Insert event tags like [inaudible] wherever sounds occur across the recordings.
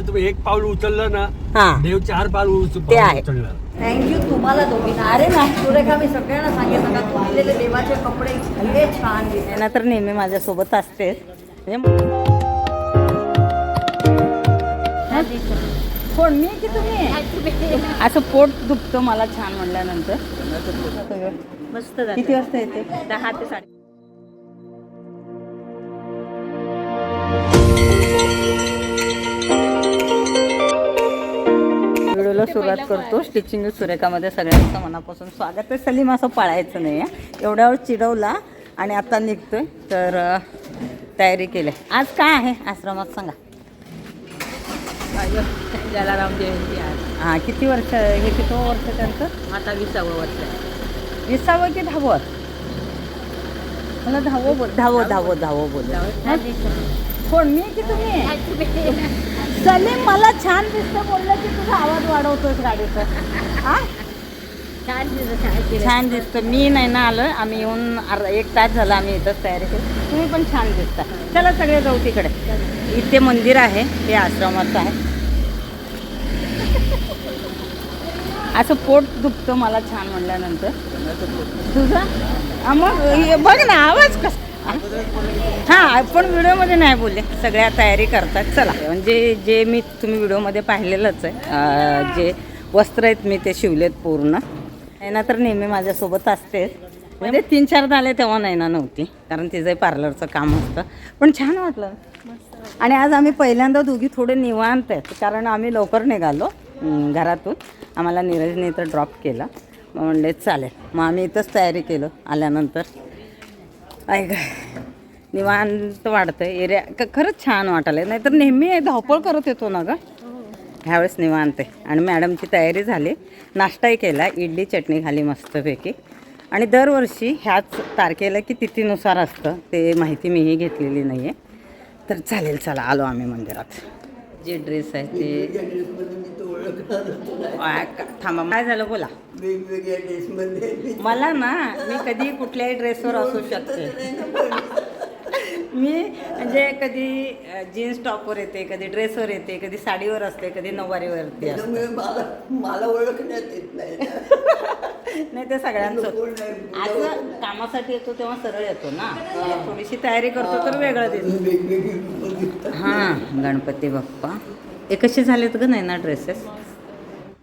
तुम्ही एक पाऊल उचललं ना हा. देव चार पाऊल उच- ते आहे. उचलणार थँक्यू तुम्हाला दोघींना. अरे नाही सुरेखा मी सगळ्यांना सांगितलं का तू दिलेले देवाचे कपडे इतके छान दिसले त्यांना तर नेहमी माझ्यासोबत असतेच म्हणजे कोण मी की तुम्ही? असं पोट दुखतं मला छान म्हणल्यानंतर. मस्त किती वाजता येते? दहा ते साडे सुरुवात करतो. स्टिचिंग सुरेखामध्ये सगळ्यांचं मनापासून स्वागत आहे. सलीम असं पाळायचं नाही आहे. एवढ्या वेळ चिडवला आणि आता निघतोय. तर तयारी केली. आज काय आहे? आश्रमात सांगा. जलाराम जयंती आहे हां किती वर्ष हे किती वर्ष त्यांचं? आता विसावं वर्ष आहे. विसावं की दहावं? मला दहावं बोल दहावं दहावं दहावं बोल. कोण? मी की तुम्ही. सलीम मला छान दिसतं बोललं की तुझा आवाज वाढवतोय गाडीचा. हा? छान दिसत केलं. छान दिसतं. मी नाही ना आलं आम्ही येऊन अर्धा एक तास झाला आम्ही इथंच तयारी केली. तुम्ही पण छान दिसता. चला सगळे जाऊ तिकडे. इथे मंदिर आहे ते आश्रमाचं आहे. असं पोट दुखतं मला छान म्हणल्यानंतर. तुझं? हा, मग हे बघ ना आवाज कस हां पण व्हिडिओमध्ये नाही बोलले. सगळ्या तयारी करतात. चला. म्हणजे जे मी तुम्ही व्हिडिओमध्ये पाहिलेलंच आहे जे वस्त्र आहेत मी ते शिवलेत पूर्ण. नैना तर नेहमी माझ्यासोबत असतेच म्हणजे तीन चार आले तेव्हा नैना नव्हती कारण तिचं पार्लरचं काम असतं. पण छान वाटलं. आणि आज आम्ही पहिल्यांदा दोघी थोडे निवांत आहेत कारण आम्ही लवकर निघालो घरातून. आम्हाला नीरजने इथं ड्रॉप केलं. म्हणले चालेल. मग आम्ही इथंच तयारी केलं आल्यानंतर. ऐक निवांत वाढतं एरिया का खरंच छान वाटायला नाहीतर नेहमी धावपळ करत येतो ना ग? ह्यावेळेस निवांत आहे. आणि मॅडमची तयारी झाली. नाश्ताही केला. इडली चटणी खाली मस्तपैकी. आणि दरवर्षी ह्याच तारखेला की तिथीनुसार असतं. ते माहिती मीही घेतलेली नाही आहे तर चालेल चला आलो आम्ही मंदिरात. जे ड्रेस आहे ते. थांबा काय झालं बोला. वेगवेगळ्या ड्रेसमध्ये मला ना मी कधी कुठल्याही ड्रेसवर असू शकते. मी म्हणजे कधी जीन्स टॉपवर येते कधी ड्रेसवर येते कधी साडीवर असते कधी नऊवारीवरती असते. त्यामुळे मला ओळखण्यात येत नाही. नाही ते सगळ्यांचं. असं कामासाठी येतो तेव्हा सरळ येतो ना. थोडीशी तयारी करतो तर वेगळं दिसतात. हां गणपती बाप्पा. हे कसे झालेत ग नाही ना ड्रेसेस?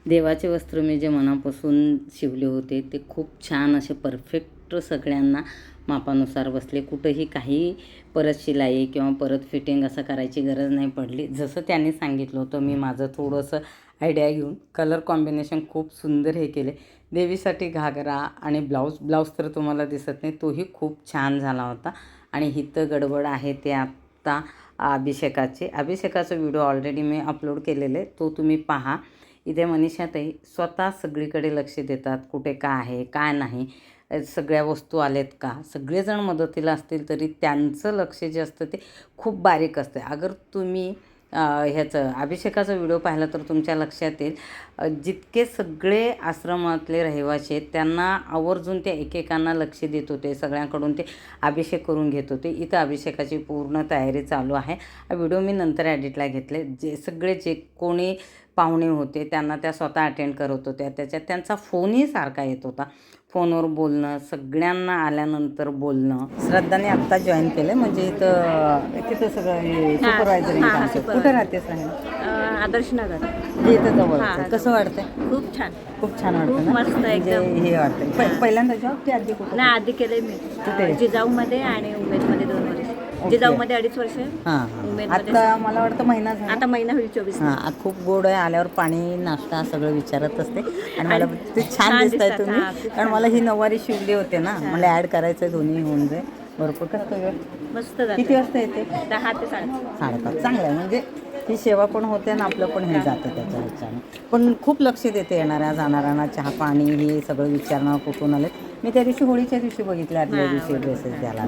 देवाचे वस्त्र मी जे मनापासून शिवले होते ते खूप छान असे परफेक्ट सगळ्यांना मापानुसार बसले. कुठंही काही परत शिलाई किंवा परत फिटिंग असं करायची गरज नाही पडली. जसं त्यांनी सांगितलं होतं मी माझं थोडंसं आयडिया घेऊन कलर कॉम्बिनेशन खूप सुंदर हे केले. देवीसाठी घागरा आणि ब्लाऊज ब्लाऊज तर तुम्हाला दिसत नाही तोही खूप छान झाला होता. आणि हिथं गडबड आहे ते आत्ता अभिषेकाचे. अभिषेकाचा व्हिडिओ ऑलरेडी मी अपलोड केलेले आहे तो तुम्ही पहा. इथे मनीषाताई स्वतः सगळीकडे लक्ष देतात कुठे काय आहे काय नाही. सगळ्या वस्तू आलेत का? सगळेजण मदतीला असतील तरी त्यांचं लक्ष जे असतं ते खूप बारीक असतं अगर तुम्ही ह्याचं अभिषेकाचा व्हिडिओ पाहिला तर तुमच्या लक्षात येईल. जितके सगळे आश्रमातले रहिवासी आहेत त्यांना आवर्जून ते एकेकांना लक्ष देत होते. सगळ्यांकडून ते अभिषेक करून घेत होते. इथं अभिषेकाची पूर्ण तयारी चालू आहे. हा व्हिडिओ मी नंतर ॲडिटला घेतले. जे सगळे जे कोणी पाहुणे होते त्यांना त्या स्वतः अटेंड करत होत्या. त्याच्यात त्यांचा फोनही सारखा येत होता. फोनवर बोलणं सगळ्यांना आल्यानंतर बोलणं. श्रद्धाने आत्ता जॉईन केलं म्हणजे इथं तिथं सगळं हे supervisor. कुठं राहतेस अं, आदर्श नगर. इथं जवळ. कसं वाटतंय? खूप छान. खूप छान वाटतं मस्त म्हणजे. हे वाटतं प- पहिल्यांदा जॉब की आधी कुठं? नाही आधी केलंय मी. जिजाऊमध्ये आणि उमेदमध्ये जिजाऊमध्ये अडीच वर्ष हां उमेदमध्ये आता मला वाटतं महिना झाला. आता महिना होईल चोवीस हां आ- खूप गोड आहे आल्यावर पाणी नाश्ता सगळं विचारत असते. आणि मला ते छान छान दिसत आहे दिसतात, तुम्ही हां, खूप कारण मला ही नऊवारी शिवली होते ना. मला ॲड करायचं दोन्ही होऊन जाईल. भरपूर कसं वेळ? मस्त किती जातं. वाजता येते? दहा ते साडे साडेपाच. चांगलं आहे. म्हणजे ही सेवा पण होते आणि आपलं पण हे जातं त्याच्या ह्याच्यानं पण खूप लक्ष देते येणाऱ्या जाणाऱ्यांना चहा पाणी हे सगळं विचारणं कुठून आले मी त्या दिवशी होळीच्या दिवशी बघितलं आदल्या हां, दिवशी ड्रेसेस द्यायला.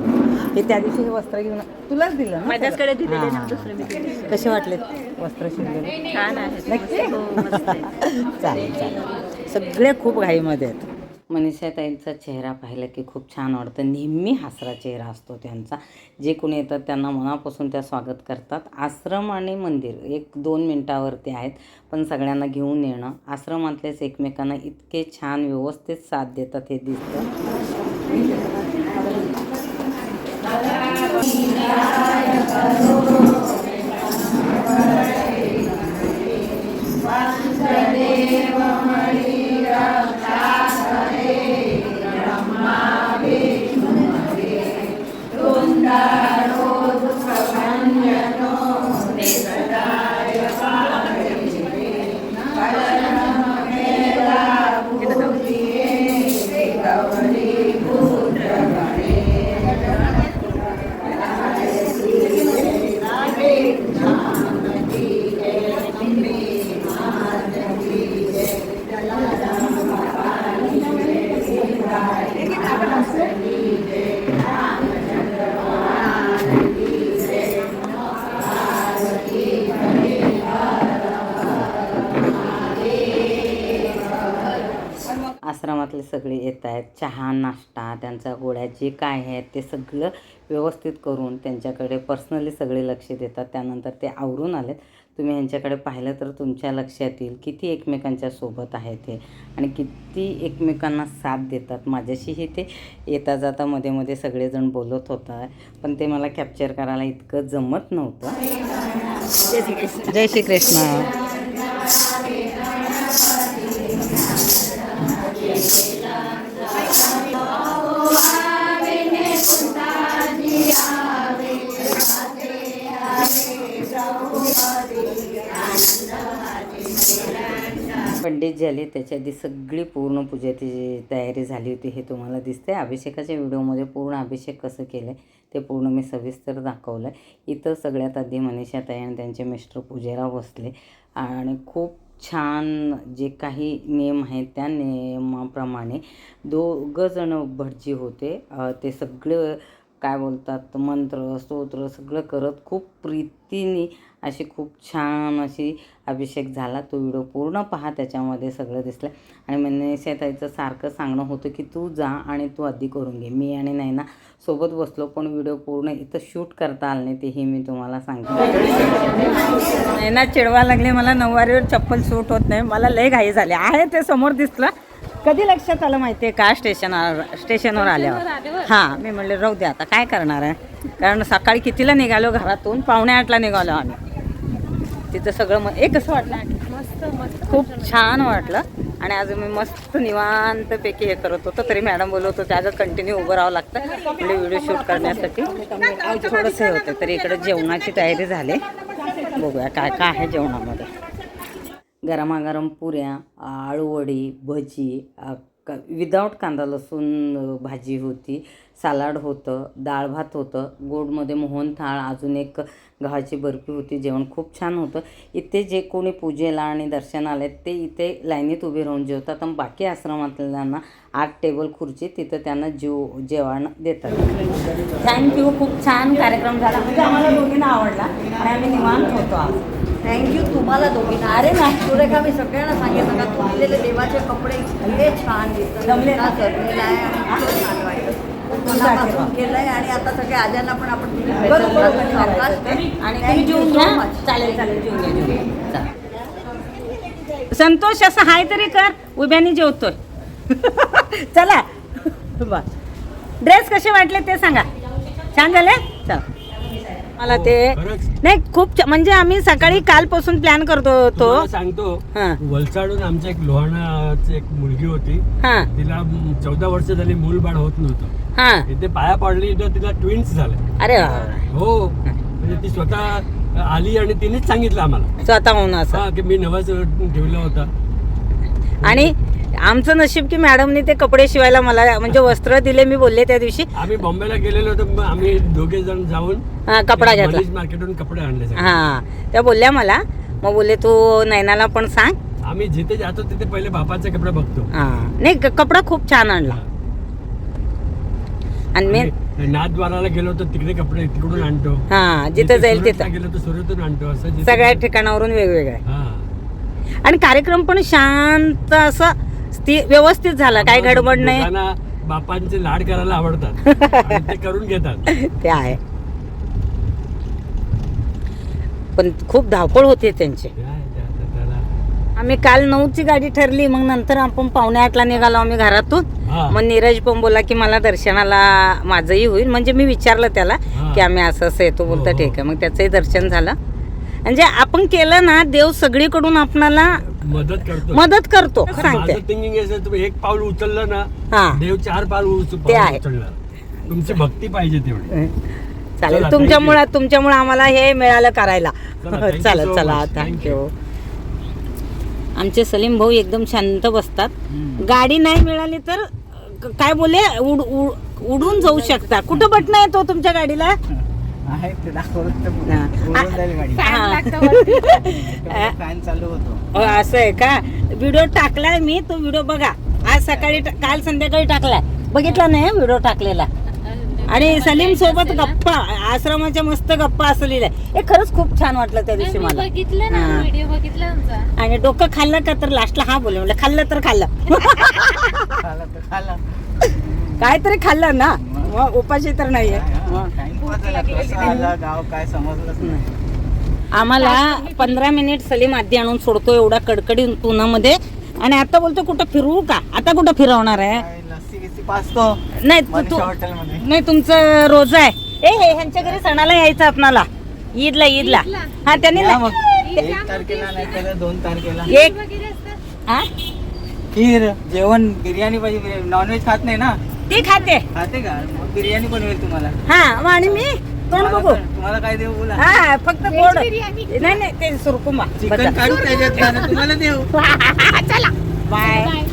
ते त्या दिवशी हे वस्त्र घेऊन तुलाच दिलं ना माझ्याचकडे दिलेले ना. दुसरे मी दिले. कसे वाटले वस्त्र शिवलेले? छान आहे. नक्की? हो, [laughs] चालेल चालेल. सगळे खूप घाईमध्ये आहेत. मनीषाताईंचा चेहरा पाहिला की खूप छान वाटतं. नेहमी हसरा चेहरा असतो त्यांचा. जे कोणी येतात त्यांना मनापासून त्या स्वागत करतात. आश्रम आणि मंदिर एक दोन मिनटावरती आहेत पण सगळ्यांना घेऊन येणं. आश्रमातलेच एकमेकांना इतके छान व्यवस्थित साथ देतात हे दिसतं. आश्रमातले सगळे येत आहेत. चहा नाश्ता त्यांचा गोळ्या जे काय आहेत ते सगळं व्यवस्थित करून त्यांच्याकडे पर्सनली सगळे लक्ष देतात. त्यानंतर ते आवरून आलेत. तुम्ही ह्यांच्याकडे पाहिलं तर तुमच्या लक्षात येईल किती एकमेकांच्या सोबत आहेत हे आणि किती एकमेकांना साथ देतात. माझ्याशीही ते येता जाता मध्ये मध्ये सगळेजण बोलत होता पण ते मला कॅप्चर करायला इतकं जमत नव्हतं. जय श्री कृष्ण पंडित झाले त्याच्या आधी सगळी पूर्ण पूजेची तयारी झाली होती हे तुम्हाला दिसते अभिषेकाच्या व्हिडिओमध्ये पूर्ण अभिषेक कसं केलं आहे ते पूर्ण मी सविस्तर दाखवलं आहे इथं सगळ्यात आधी मनीषा ताई आणि त्यांचे मिस्टर पूजेला बसले. आणि खूप छान जे काही नियम आहेत त्या नियमाप्रमाणे दोघंजणं भटजी होते. ते सगळं काय बोलतात मंत्र स्तोत्र सगळं करत खूप प्रीतीने अशी खूप छान अशी अभिषेक झाला. तो व्हिडिओ पूर्ण पहा त्याच्यामध्ये सगळं दिसलं आणि म्हणजे मनीषाताईचं सारखं सांगणं होतं की तू जा आणि तू आधी करून घे. मी आणि नैना सोबत बसलो पण व्हिडिओ पूर्ण इथं शूट करता आलं नाही तेही मी तुम्हाला सांगते. नैना चिडवा लागले मला नऊवारीवर चप्पल सूट होत नाही मला लय घाई झाली. आहे ते समोर दिसलं. कधी लक्षात आलं माहिती आहे का स्टेशनवर स्टेशनवर आल्यावर? हां मी म्हणले राहू दे आता काय करणार आहे? कारण सकाळी कितीला निघालो घरातून? पावणे आठला निघालो आम्ही. तिथं सगळं म एक कसं वाटलं खूप छान वाटलं. आणि आज मी मस्त निवांतपैकी हे करत होतो. तरी मॅडम बोलत होते आज कंटिन्यू उभं राहावं लागतं. म्हणजे व्हिडिओ शूट करण्यासाठी. थोडंसं हे होतं तरी इकडे जेवणाची तयारी झाली. बघूया काय काय आहे जेवणामध्ये. गरमागरम पुऱ्या आळूवडी भजी क विदाऊट कांदा लसूण भाजी होती. सलाड होतं डाळ भात होतं. गोडमध्ये मोहनथाळ अजून एक गव्हाची बर्फी होती. जेवण खूप छान होतं. इथे जे कोणी पूजेला आणि दर्शनाला आहेत ते इथे लाईनीत उभे राहून जेवतात आणि बाकी आश्रमातल्यांना आठ टेबल खुर्ची तिथं त्यांना जेव जेवण देतात. थँक्यू खूप छान कार्यक्रम झाला. म्हणजे आम्हाला दोघींना आवडला आणि आम्ही निवांत होतो आज. थँक्यू तुम्हाला दोघींना अरे नाही सुरेखा मी सगळ्यांना सांगितलं का तू दिलेले देवाचे कपडे इतके छान दिसतात. जमले ना? जमलेलं आहे आणि छान मनापासून आता सगळ्या आज्यांना पण आपण आणि जेवून घ्या. चालेल चालेल जेवून घ्या जेवून घ्या. चला. संतोष असं हाय तरी कर. उभ्यानी जेवतोय. [laughs] चला. बस ड्रेस कसे वाटले ते सांगा. छान झाले? मला ते. खरंच. नाही खूप म्हणजे आम्ही सकाळी कालपासून प्लॅन करतो होतो तुम्हाला सांगतो हा. वलसाडून आमच्या एक लोहाणाची एक मुलगी होती. हा. तिला चौदा वर्ष झाली मूल बाळ होत नव्हतं. हा. इथे पाया पडली तर तिला ट्विन्स झाले. अरे. हो. म्हणजे ती स्वतः आली आणि तिनेच सांगितलं आम्हाला. स्वतःहून असं. हा की मी नवस ठेवला होता. आणि आमचं नशीब की मॅडमने ते कपडे शिवायला मला म्हणजे वस्त्र दिले मी बोलले त्या दिवशी. आम्ही बॉम्बेला गेलेलो होतो आम्ही दोघे जण जाऊन कपडा घेतला. मार्केटून कपडे आणले. हा त्या बोलल्या मला मग बोलले तू नैनाला पण सांग. आम्ही जिथे जातो तिथे पहिले बापाचे कपडे बघतो. हा नाही कपडा खूप छान आणला. आणि मी नाथद्वाराला गेलो तर तिकडे कपडे तिकडून आणतो. हा जिथं जाईल तिथं. गेलो तर सुरतून आणतो असं सगळ्या ठिकाणावरून वेगवेगळे. हा. आणि कार्यक्रम पण शांत असं ती व्यवस्थित झालं. काय गडबड नाही. बापांचे लाड करायला आवडतात. [laughs] आणि ते करून घेतात. ते आहे. पण खूप धावपळ होते त्यांची. काय त्याला आम्ही काल नऊची गाडी ठरली मग नंतर आपण पावणे आठला निघालो आम्ही घरातून. हा. मग नीरज पण बोला की मला दर्शनाला माझंही होईल. म्हणजे मी विचारलं त्याला हा. की आम्ही असं असं येतो बोलता हो, हो. ठीक आहे. मग त्याचंही दर्शन झालं. म्हणजे आपण केलं ना देव सगळीकडून आपणाला मदत करतो. मदत करतो पण सांगते. माझं थिंकिंग असं तुम्ही एक पाऊल उचललं ना हा. देव चार पाऊल उच- ते आहे. उचलणार. तुमची भक्ती पाहिजे तेवढी. चालेल चला, तुमच्यामुळे तुमच्यामुळे आम्हाला हे मिळालं करायला. चला, [laughs] thank you चालेल so चला much. Thank थँक्यू आमचे सलीम भाऊ एकदम शांत बसतात. गाडी नाही मिळाली तर काय बोले उड उड- उडून जाऊ शकता. कुठं बटणं येतो तुमच्या गाडीला? हा. हा. असं आहे का? व्हिडिओ टाकलाय मी तो व्हिडिओ बघा. आज सकाळी काल संध्याकाळी टाकलाय. बघितला नाही व्हिडिओ टाकलेला. आणि सलीम सोबत गप्पा आश्रमाच्या मस्त गप्पा असलेल्या. हे खरंच खूप छान वाटलं त्या दिवशी मी मला. बघितलं ना. व्हिडिओ बघितला तुमचा आणि डोकं खाल्लं का तर लास्टला हा बोलले म्हणलं खाल्लं तर खाल्लं. खाला तर खाला काहीतरी खाल्लं ना? मग उपाशी तर नाहीये. गाव काय समजलंच नाही आम्हाला पंधरा मिनिट सलीम आधी आणून सोडतो एवढा कडकडी उन्हामध्ये. आणि आता बोलतो कुठं फिरवू का? आता कुठं फिरवणार आहे? नाही तू- नाही तुमचं रोज आहे. ए हे ह्यांच्या घरी सणाला यायचं आपणाला. ईदला ईदला. हा त्यांनी या नाही- मग. एक तारखेला नाही दोन तारखेला. एक हा? खीर जेवण बिर्याणी पाहिजे नॉनव्हेज खात नाही ना? ती खाते. खाते का? मग बिर्याणी बनवेल तुम्हाला. हा मग आणि मी तोंड तुम्हाला बघू? तुम्हाला काय देऊ बोला. हा फक्त गोड. नाही नाही ते सुरकुमा. चिकन काढू त्याच्यात ना, तुम्हाला देऊ. [laughs] बाय बाय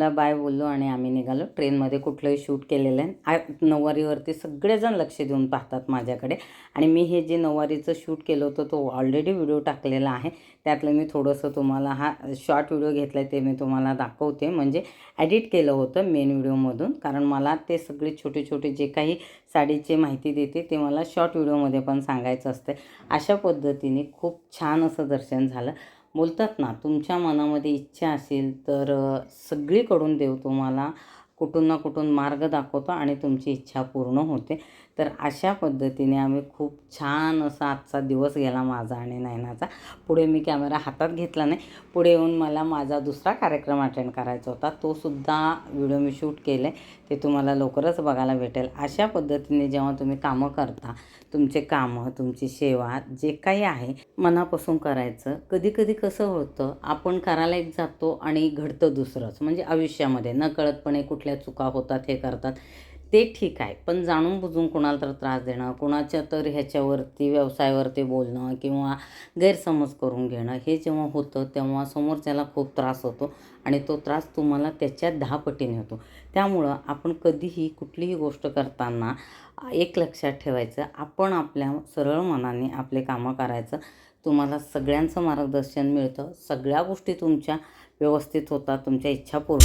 सलीमला बाय बोललो आणि आम्ही निघालो. ट्रेनमध्ये कुठलंही शूट केलेलं आहे आ- नऊवारीवरती सगळेजण लक्ष देऊन पाहतात माझ्याकडे. आणि मी हे जे नऊवारीचं शूट केलं होतं तो ऑलरेडी व्हिडिओ टाकलेला आहे. त्यातलं मी थोडंसं तुम्हाला हा शॉर्ट व्हिडिओ घेतला आहे ते मी तुम्हाला दाखवते. म्हणजे ॲडिट केलं होतं मेन व्हिडिओमधून कारण मला ते सगळे छोटे छोटे जे काही साडीची माहिती देते ते मला शॉर्ट व्हिडिओमध्ये पण सांगायचं असते अशा पद्धतीने खूप छान असं दर्शन झालं. बोलतात ना तुमच्या मनामध्ये इच्छा असेल तर सगळीकडून देव तुम्हाला कुठून ना कुठून मार्ग दाखवतो आणि तुमची इच्छा पूर्ण होते. तर अशा पद्धतीने आम्ही खूप छान असा आजचा दिवस गेला माझा आणि नयनाचा पुढे मी कॅमेरा हातात घेतला नाही. पुढे येऊन मला माझा दुसरा कार्यक्रम अटेंड करायचा होता. तो सुद्धा व्हिडिओ मी शूट केला आहे ते तुम्हाला लवकरच बघायला भेटेल. अशा पद्धतीने जेव्हा तुम्ही कामं करता तुमचे कामं तुमची सेवा जे काही आहे मनापासून करायचं. कधी कधी कसं होतं आपण करायला एक जातो आणि घडतं दुसरंच. म्हणजे आयुष्यामध्ये नकळतपणे कुठल्या चुका होतात हे करतात. ते ठीक आहे. पण जाणून बुजून कोणाला तर त्रास देणं कोणाच्या तर ह्याच्यावरती व्यवसायावरती बोलणं किंवा गैरसमज करून घेणं हे जेव्हा होतं तेव्हा समोरच्याला खूप त्रास होतो आणि तो त्रास तुम्हाला त्याच्या दहा पटीने होतो. त्यामुळं आपण कधीही कुठलीही गोष्ट करताना एक लक्षात ठेवायचं आपण आपल्या सरळ मनाने आपले कामं करायचं. तुम्हाला सगळ्यांचं मार्गदर्शन मिळतं. सगळ्या गोष्टी तुमच्या व्यवस्थित होतात तुमच्या इच्छा पूर्ण